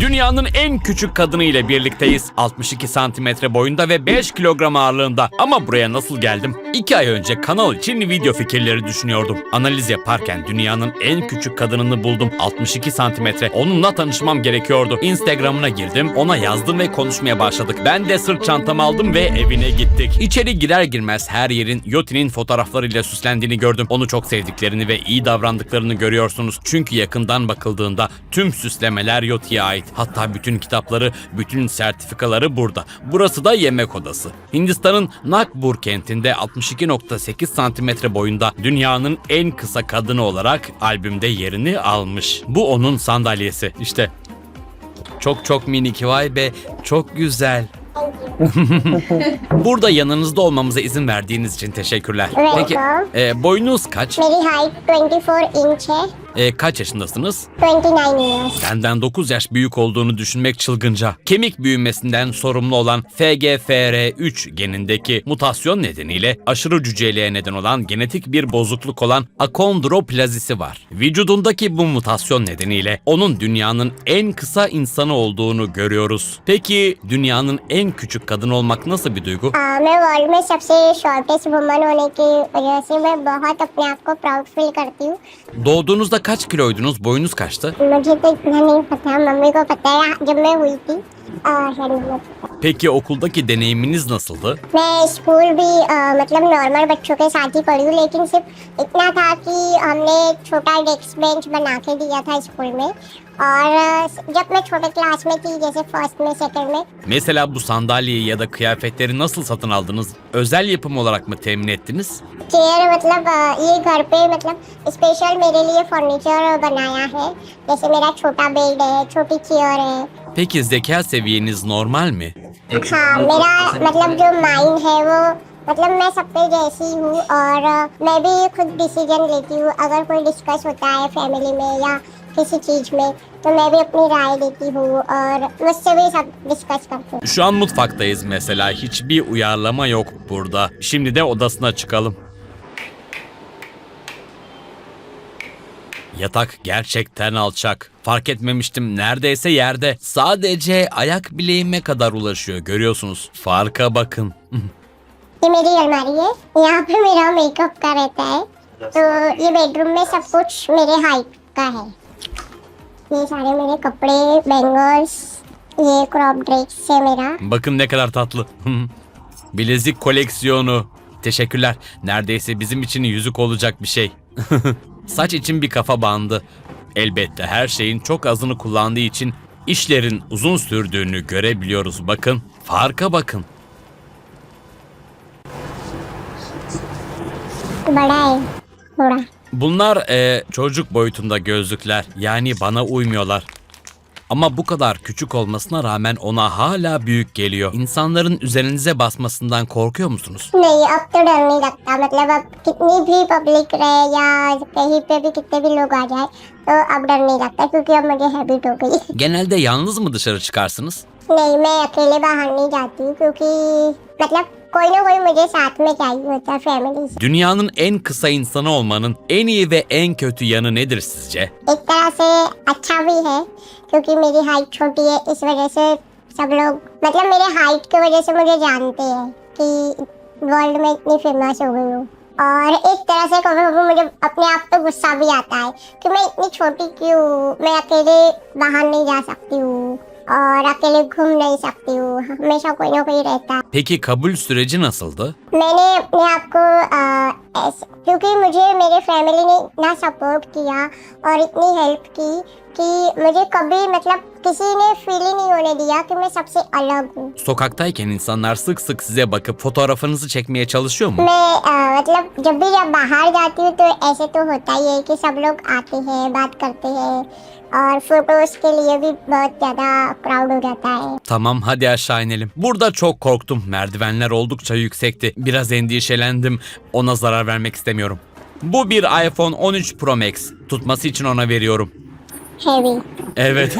Dünyanın en küçük kadını ile birlikteyiz. 62 santimetre boyunda ve 5 kilogram ağırlığında. Ama buraya nasıl geldim? 2 ay önce kanal için video fikirleri düşünüyordum. Analiz yaparken dünyanın en küçük kadınını buldum. 62 santimetre. Onunla tanışmam gerekiyordu. Instagram'ına girdim, ona yazdım ve konuşmaya başladık. Ben de sırt çantamı aldım ve evine gittik. İçeri girer girmez her yerin Yoti'nin fotoğraflarıyla süslendiğini gördüm. Onu çok sevdiklerini ve iyi davrandıklarını görüyorsunuz. Çünkü yakından bakıldığında tüm süslemeler Yoti'ye ait. Hatta bütün kitapları, bütün sertifikaları burada. Burası da yemek odası. Hindistan'ın Nagpur kentinde 62.8 santimetre boyunda dünyanın en kısa kadını olarak albümde yerini almış. Bu onun sandalyesi. İşte çok çok minik vay be çok güzel. Burada yanınızda olmamıza izin verdiğiniz için teşekkürler. Peki e, boyunuz kaç? मेरी height 24 इंच है E, kaç yaşındasınız? 29 years Benden 9 yaş büyük olduğunu düşünmek çılgınca. Kemik büyümesinden sorumlu olan FGFR3 genindeki mutasyon nedeniyle aşırı cüceliğe neden olan genetik bir bozukluk olan akondroplazisi var. Vücudundaki bu mutasyon nedeniyle onun dünyanın en kısa insanı olduğunu görüyoruz. Peki dünyanın en küçük kadın olmak nasıl bir duygu? आ, मैं world में सबसे shortest woman होने की वजह से मैं बहुत अपने आप को प्राउड फील करती हूँ Doğduğunuzda kaç kiloydunuz? Boyunuz kaçtı? मुझे तो इतना नहीं पता मम्मी को पता है जब मैं हुई थी आ, शायद मुझे पता। Peki okuldaki deneyiminiz nasıldı? मैं स्कूल भी आ, मतलब नॉर्मल बच्चों के साथ ही पढ़ी हूँ लेकिन सिर्फ इतना था कि हमने एक छोटा डेस्क बेंच बना के दिया था स्कूल में और आ, जब मैं छोटे क्लास में थी जैसे फर्स्ट में सेकंड में Mesela bu sandalyeyi ya da kıyafetleri nasıl satın aldınız? Özel yapım olarak mı temin ettiniz? Chair मतलब अ, ये घर पे मतलब स्पेशल मेरे लिए फर्नीचर बनाया है जैसे मेरा छोटा बेड है छोटी चेयर है Peki zeka seviyeniz normal mi? हाँ मेरा मतलब जो माइंड है वो मतलब मैं सब पे जैसी हूँ और अ, मैं भी खुद डिसीजन लेती हूँ अगर कोई डिस्कस होता है फैमिली में या किसी चीज़ में तो मैं भी अपनी राय देती हूँ और मुझसे भी सब डिस्कस करती हूँ Şu an mutfaktayız mesela. Hiçbir uyarlama yok burada. Şimdi de odasına çıkalım. Yatak gerçekten alçak. Fark etmemiştim neredeyse yerde. Sadece ayak bileğime kadar ulaşıyor görüyorsunuz. Farka bakın. ये मेरी अलमारी है यहाँ पे मेरा मेकअप का रहता है तो ये बेडरूम में सब कुछ मेरे हाइट का है ये सारे मेरे कपड़े बैंगल्स ये क्रॉप ड्रेस है मेरा Bakın ne kadar tatlı. Bilezik koleksiyonu. Teşekkürler. Neredeyse bizim için yüzük olacak bir şey. Saç için bir kafa bandı. Elbette her şeyin çok azını kullandığı için işlerin uzun sürdüğünü görebiliyoruz. Bakın, farka bakın. Bunlar eee, çocuk boyutunda gözlükler. Yani bana uymuyorlar. Ama bu kadar küçük olmasına rağmen ona hala büyük geliyor. İnsanların üzerinize basmasından korkuyor musunuz? नहीं अब तो डर नहीं लगता मतलब अब कितनी भी पब्लिक रहे या कहीं पे भी कितने भी लोग आ जाए तो अब डर नहीं लगता क्योंकि अब मुझे हैबिट हो गई Genelde yalnız mı dışarı çıkarsınız? नहीं मैं अकेले बाहर नहीं जाती हूँ क्योंकि मतलब कोई ना कोई मुझे साथ में चाहिए होता है फैमिली से Dünyanın en kısa insanı olmanın en iyi ve en kötü yanı nedir sizce? एक तरह से अच्छा भी है क्योंकि मेरी हाइट छोटी है इस वजह से सब लोग मतलब मेरे हाइट की वजह से मुझे जानते हैं कि वर्ल्ड में इतनी फ़ेमस हो गई हूँ और एक तरह से कभी कभी मुझे अपने आप पे गुस्सा भी आता है कि मैं इतनी छोटी क्यों मैं अकेले बाहर नहीं जा सकती हूँ और अकेले घूम नहीं सकती हूँ हमेशा कोई ना कोई रहता है Peki kabul süreci nasıldı? मैंने अपने आप को आ, ऐसे क्योंकि मुझे मेरे फैमिली ने इतना सपोर्ट किया और इतनी हेल्प की कि मुझे कभी मतलब किसी ने फील ही नहीं होने दिया कि मैं सबसे अलग हूँ Sokaktayken insanlar sık sık size bakıp fotoğrafınızı çekmeye çalışıyor mu? मैं आ, मतलब जब भी जब बाहर जाती हूँ तो ऐसे तो होता ही है कि सब लोग आते हैं बात करते हैं और फोटोज के लिए भी बहुत ज़्यादा क्राउड हो जाता है Tamam hadi aşağı inelim. Burada çok korktum. Merdivenler oldukça yüksekti. Biraz endişelendim. Ona zarar vermek istemiyorum. Bu bir iPhone 13 Pro Max. Tutması için ona veriyorum. Heavy Evet.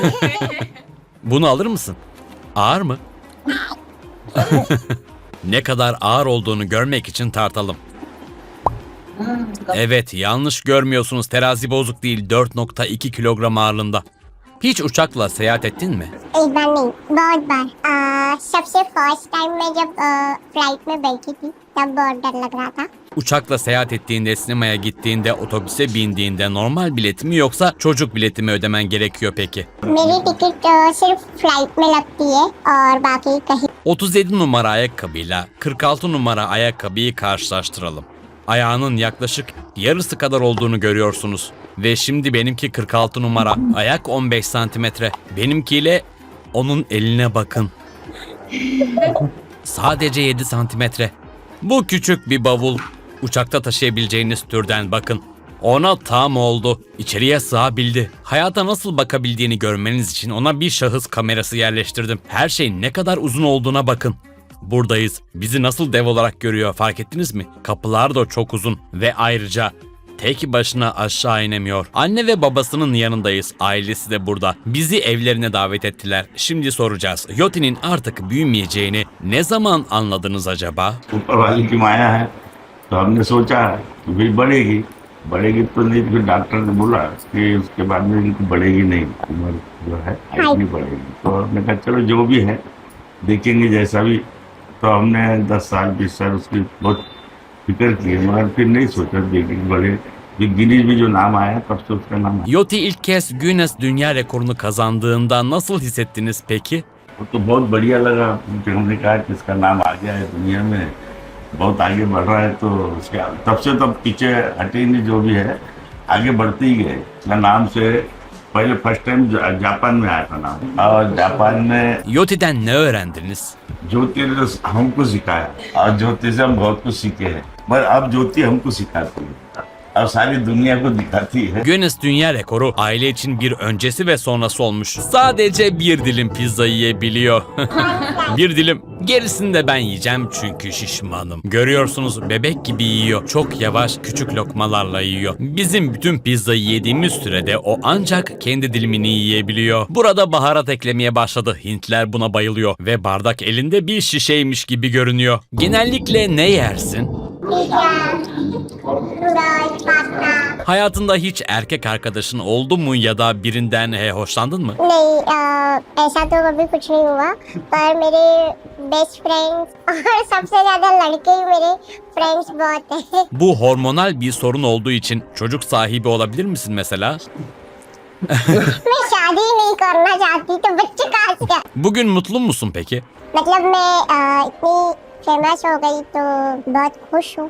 Bunu alır mısın? Ağır mı? ne kadar ağır olduğunu görmek için tartalım. Evet yanlış görmüyorsunuz terazi bozuk değil 4.2 kilogram ağırlığında. Hiç uçakla seyahat ettin mi? एक बार नहीं बहुत बार आ, सबसे first time मैं जब फ्लाइट में बैठी थी तब बहुत डर लग रहा था Uçakla seyahat ettiğinde, sinemaya gittiğinde, otobüse bindiğinde normal bilet mi yoksa çocuk bileti mi ödemen gerekiyor peki? मेरी टिकट अ, सिर्फ फ्लाइट में लगती है और बाकी कहीं 37 numara ayakkabıyla 46 numara ayakkabıyı karşılaştıralım. Ayağının yaklaşık yarısı kadar olduğunu görüyorsunuz. Ve şimdi benimki 46 numara, ayak 15 santimetre. Benimkiyle onun eline bakın. Sadece 7 santimetre. Bu küçük bir bavul. Uçakta taşıyabileceğiniz türden bakın. Ona tam oldu. İçeriye sığabildi. Hayata nasıl bakabildiğini görmeniz için ona bir şahıs kamerası yerleştirdim. Her şeyin ne kadar uzun olduğuna bakın. Buradayız. Bizi nasıl dev olarak görüyor fark ettiniz mi? Kapılar da çok uzun ve ayrıca tek başına aşağı inemiyor. Anne ve babasının yanındayız. Ailesi de burada. Bizi evlerine davet ettiler. Şimdi soracağız. Yoti'nin artık büyümeyeceğini ne zaman anladınız acaba? ऊपर वाले की माया है तो हमने सोचा कि भाई बढ़ेगी बढ़ेगी तो नहीं फिर डॉक्टर ने बोला कि उसके बाद में इनकी बढ़ेगी नहीं उम्र जो है हाइट नहीं बढ़ेगी तो हमने कहा चलो जो भी है देखेंगे जैसा भी तो हमने दस साल बीस साल उसकी बहुत फ़िक्र की मगर फिर नहीं सोचा नाम आया Yoti ilk kez Guinness Dünya Rekorunu kazandığında nasıl hissettiniz peki? तो बहुत बढ़िया लगा कि हमने कहा कि इसका नाम आ गया है दुनिया में बहुत आगे बढ़ रहा है तो उसके तब से तब पीछे हटे नहीं जो भी है आगे बढ़ते ही गए इसका नाम से पहले फ़र्स्ट टाइम जापान में आया था ना। और जापान में Yoti'den ne öğrendiniz? ज्योति ने हमको सिखाया। और ज्योति से हम बहुत कुछ सीखे हैं। पर अब ज्योति हमको सिखाती है। और सारी दुनिया को दिखाती है Guinness Dünya Rekoru aile için bir öncesi ve sonrası olmuş. Sadece bir dilim pizza yiyebiliyor. bir dilim. Gerisini de ben yiyeceğim çünkü şişmanım. Görüyorsunuz bebek gibi yiyor. Çok yavaş küçük lokmalarla yiyor. Bizim bütün pizzayı yediğimiz sürede o ancak kendi dilimini yiyebiliyor. Burada baharat eklemeye başladı. Hintler buna bayılıyor ve bardak elinde bir şişeymiş gibi görünüyor. Genellikle ne yersin? Pizza noodles pasta Hayatında hiç erkek arkadaşın oldu mu ya da birinden e, hoşlandın mı? नहीं अ, ऐसा तो कभी कुछ नहीं हुआ पर मेरे best friends और सबसे ज्यादा लड़के ही मेरे फ्रेंड्स बहुत हैं Bu hormonal bir sorun olduğu için çocuk sahibi olabilir misin mesela? मैं शादी ही नहीं करना चाहती तो बच्चे कहाँ से आ- Bugün mutlu musun peki? मतलब मैं अ, इतनी फेमस हो गई तो बहुत खुश हूँ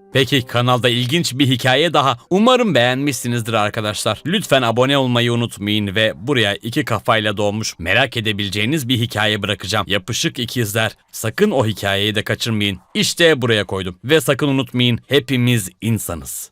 Peki kanalda ilginç bir hikaye daha. Umarım beğenmişsinizdir arkadaşlar. Lütfen abone olmayı unutmayın ve buraya iki kafayla doğmuş merak edebileceğiniz bir hikaye bırakacağım. Yapışık ikizler. Sakın o hikayeyi de kaçırmayın. İşte buraya koydum. Ve sakın unutmayın hepimiz insanız.